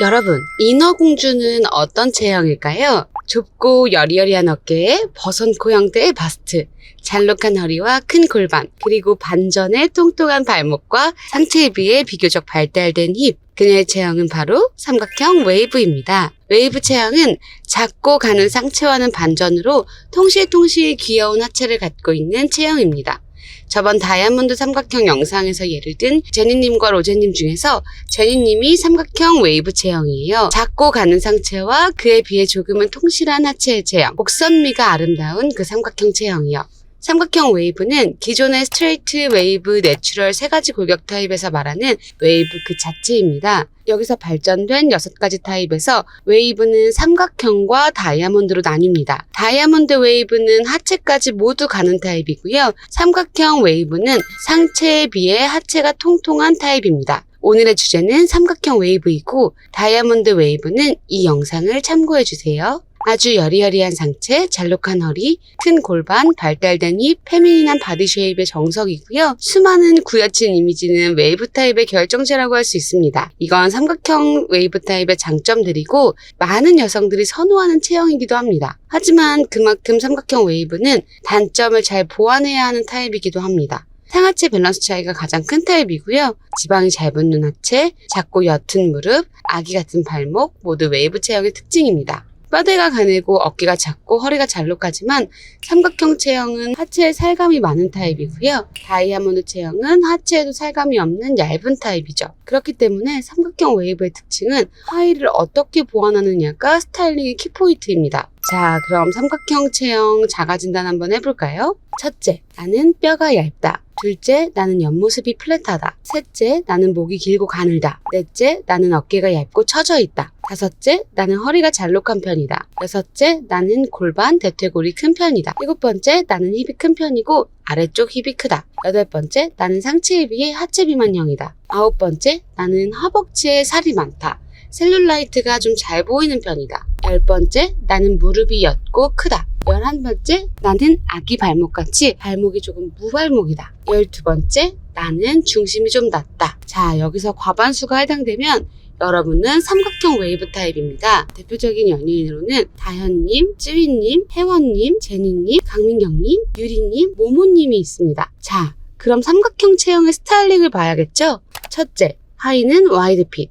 여러분, 인어공주는 어떤 체형일까요? 좁고 여리여리한 어깨에 버선코 형태의 바스트, 잘록한 허리와 큰 골반, 그리고 반전의 통통한 발목과 상체에 비해 비교적 발달된 힙. 그녀의 체형은 바로 삼각형 웨이브입니다. 웨이브 체형은 작고 가는 상체와는 반전으로 통실통실 귀여운 하체를 갖고 있는 체형입니다. 저번 다이아몬드 삼각형 영상에서 예를 든 제니님과 로제님 중에서 제니님이 삼각형 웨이브 체형이에요. 작고 가는 상체와 그에 비해 조금은 통실한 하체의 체형, 곡선미가 아름다운 그 삼각형 체형이요. 삼각형 웨이브는 기존의 스트레이트 웨이브 내추럴 세 가지 골격 타입에서 말하는 웨이브 그 자체입니다. 여기서 발전된 여섯 가지 타입에서 웨이브는 삼각형과 다이아몬드로 나뉩니다. 다이아몬드 웨이브는 하체까지 모두 가는 타입이고요. 삼각형 웨이브는 상체에 비해 하체가 통통한 타입입니다. 오늘의 주제는 삼각형 웨이브이고 다이아몬드 웨이브는 이 영상을 참고해 주세요. 아주 여리여리한 상체, 잘록한 허리, 큰 골반, 발달된 힙, 페미닌한 바디 쉐입의 정석이고요. 수많은 구여친 이미지는 웨이브 타입의 결정체라고 할 수 있습니다. 이건 삼각형 웨이브 타입의 장점들이고 많은 여성들이 선호하는 체형이기도 합니다. 하지만 그만큼 삼각형 웨이브는 단점을 잘 보완해야 하는 타입이기도 합니다. 상하체 밸런스 차이가 가장 큰 타입이고요. 지방이 잘 붙는 하체, 작고 옅은 무릎, 아기 같은 발목 모두 웨이브 체형의 특징입니다. 뼈대가 가늘고 어깨가 작고 허리가 잘록하지만 삼각형 체형은 하체에 살감이 많은 타입이고요. 다이아몬드 체형은 하체에도 살감이 없는 얇은 타입이죠. 그렇기 때문에 삼각형 웨이브의 특징은 하의를 어떻게 보완하느냐가 스타일링의 키포인트입니다. 자, 그럼 삼각형 체형 자가 진단 한번 해볼까요? 첫째, 나는 뼈가 얇다. 둘째, 나는 옆모습이 플랫하다. 셋째, 나는 목이 길고 가늘다. 넷째, 나는 어깨가 얇고 처져 있다. 다섯째, 나는 허리가 잘록한 편이다. 여섯째, 나는 골반, 대퇴골이 큰 편이다. 일곱 번째, 나는 힙이 큰 편이고 아래쪽 힙이 크다. 여덟 번째, 나는 상체에 비해 하체 비만형이다. 아홉 번째, 나는 허벅지에 살이 많다. 셀룰라이트가 좀 잘 보이는 편이다. 열 번째, 나는 무릎이 옅고 크다. 열한 번째, 나는 아기 발목같이 발목이 조금 무발목이다. 열두 번째, 나는 중심이 좀 낮다. 자, 여기서 과반수가 해당되면 여러분은 삼각형 웨이브 타입입니다. 대표적인 연예인으로는 다현님, 쯔위님, 혜원님, 제니님, 강민경님, 유리님, 모모님이 있습니다. 자, 그럼 삼각형 체형의 스타일링을 봐야겠죠? 첫째, 하의는 와이드 핏.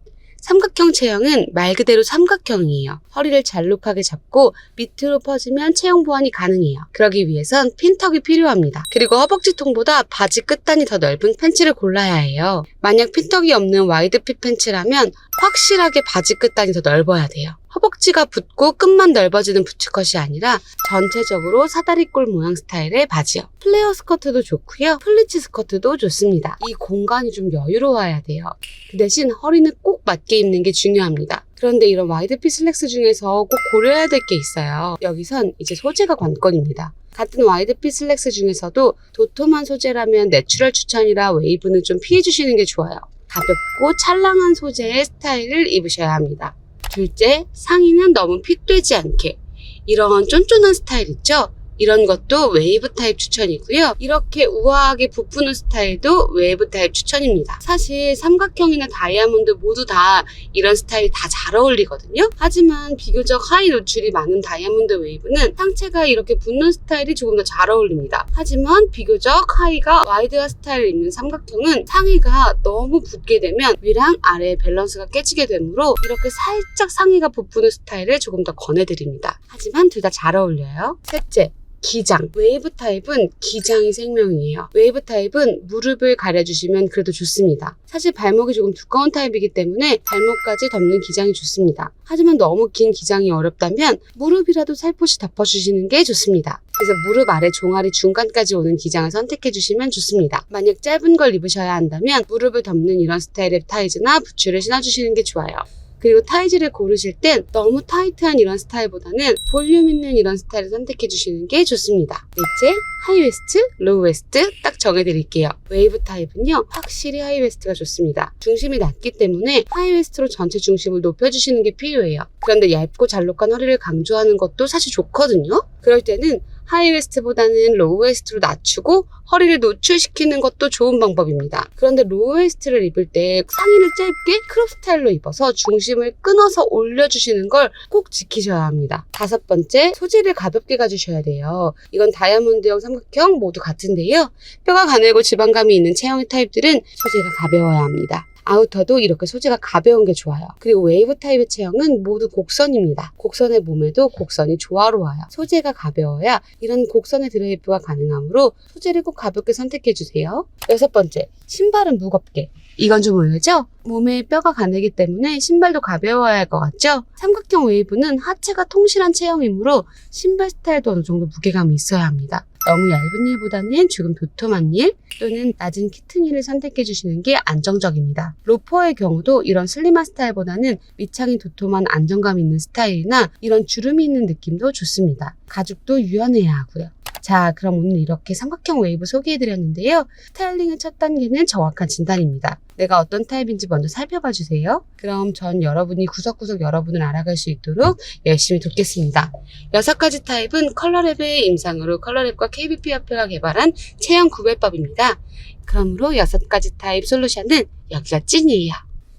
삼각형 체형은 말 그대로 삼각형이에요. 허리를 잘록하게 잡고 밑으로 퍼지면 체형 보완이 가능해요. 그러기 위해선 핀턱이 필요합니다. 그리고 허벅지 통보다 바지 끝단이 더 넓은 팬츠를 골라야 해요. 만약 핀턱이 없는 와이드 핏 팬츠라면 확실하게 바지 끝단이 더 넓어야 돼요. 허벅지가 붙고 끝만 넓어지는 부츠컷이 아니라 전체적으로 사다리꼴 모양 스타일의 바지요. 플레어 스커트도 좋고요. 플리츠 스커트도 좋습니다. 이 공간이 좀 여유로워야 돼요. 그 대신 허리는 꼭 맞게 입는 게 중요합니다. 그런데 이런 와이드핏 슬랙스 중에서 꼭 고려해야 될 게 있어요. 여기선 이제 소재가 관건입니다. 같은 와이드핏 슬랙스 중에서도 도톰한 소재라면 내추럴 추천이라 웨이브는 좀 피해주시는 게 좋아요. 가볍고 찰랑한 소재의 스타일을 입으셔야 합니다. 둘째, 상의는 너무 핏되지 않게. 이런 쫀쫀한 스타일 있죠? 이런 것도 웨이브 타입 추천이고요. 이렇게 우아하게 부푸는 스타일도 웨이브 타입 추천입니다. 사실 삼각형이나 다이아몬드 모두 다 이런 스타일이 다 잘 어울리거든요. 하지만 비교적 하이 노출이 많은 다이아몬드 웨이브는 상체가 이렇게 붙는 스타일이 조금 더 잘 어울립니다. 하지만 비교적 하이가 와이드한 스타일을 입는 삼각형은 상의가 너무 붙게 되면 위랑 아래의 밸런스가 깨지게 되므로 이렇게 살짝 상의가 부푸는 스타일을 조금 더 권해드립니다. 하지만 둘 다 잘 어울려요. 셋째, 기장. 웨이브 타입은 기장이 생명이에요. 웨이브 타입은 무릎을 가려주시면 그래도 좋습니다. 사실 발목이 조금 두꺼운 타입이기 때문에 발목까지 덮는 기장이 좋습니다. 하지만 너무 긴 기장이 어렵다면 무릎이라도 살포시 덮어주시는 게 좋습니다. 그래서 무릎 아래 종아리 중간까지 오는 기장을 선택해 주시면 좋습니다. 만약 짧은 걸 입으셔야 한다면 무릎을 덮는 이런 스타일의 타이즈나 부츠를 신어주시는 게 좋아요. 그리고 타이즈를 고르실 땐 너무 타이트한 이런 스타일보다는 볼륨 있는 이런 스타일을 선택해 주시는 게 좋습니다. 넷째, 하이웨스트, 로우웨스트 딱 정해드릴게요. 웨이브 타입은요, 확실히 하이웨스트가 좋습니다. 중심이 낮기 때문에 하이웨스트로 전체 중심을 높여주시는 게 필요해요. 그런데 얇고 잘록한 허리를 강조하는 것도 사실 좋거든요. 그럴 때는 하이웨스트보다는 로우웨스트로 낮추고 허리를 노출시키는 것도 좋은 방법입니다. 그런데 로우웨스트를 입을 때 상의를 짧게 크롭 스타일로 입어서 중심을 끊어서 올려주시는 걸 꼭 지키셔야 합니다. 다섯 번째, 소재를 가볍게 가주셔야 돼요. 이건 다이아몬드형, 삼각형 모두 같은데요. 뼈가 가늘고 지방감이 있는 체형의 타입들은 소재가 가벼워야 합니다. 아우터도 이렇게 소재가 가벼운 게 좋아요. 그리고 웨이브 타입의 체형은 모두 곡선입니다. 곡선의 몸에도 곡선이 조화로워요. 소재가 가벼워야 이런 곡선의 드레이프가 가능하므로 소재를 꼭 가볍게 선택해 주세요. 여섯 번째, 신발은 무겁게. 이건 좀 의외죠? 몸에 뼈가 가늘기 때문에 신발도 가벼워야 할 것 같죠? 삼각형 웨이브는 하체가 통실한 체형이므로 신발 스타일도 어느 정도 무게감이 있어야 합니다. 너무 얇은 힐보다는 조금 도톰한 힐 또는 낮은 힐을 선택해 주시는 게 안정적입니다. 로퍼의 경우도 이런 슬림한 스타일보다는 밑창이 도톰한 안정감 있는 스타일이나 이런 주름이 있는 느낌도 좋습니다. 가죽도 유연해야 하고요. 자, 그럼 오늘 이렇게 삼각형 웨이브 소개해드렸는데요. 스타일링의 첫 단계는 정확한 진단입니다. 내가 어떤 타입인지 먼저 살펴봐 주세요. 그럼 전 여러분이 구석구석 여러분을 알아갈 수 있도록 열심히 돕겠습니다. 여섯 가지 타입은 컬러랩의 임상으로 컬러랩과 KBP 협회가 개발한 체형 구별법입니다. 그러므로 여섯 가지 타입 솔루션은 여기가 찐이에요.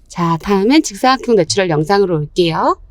자, 다음엔 직사각형 내추럴 영상으로 올게요.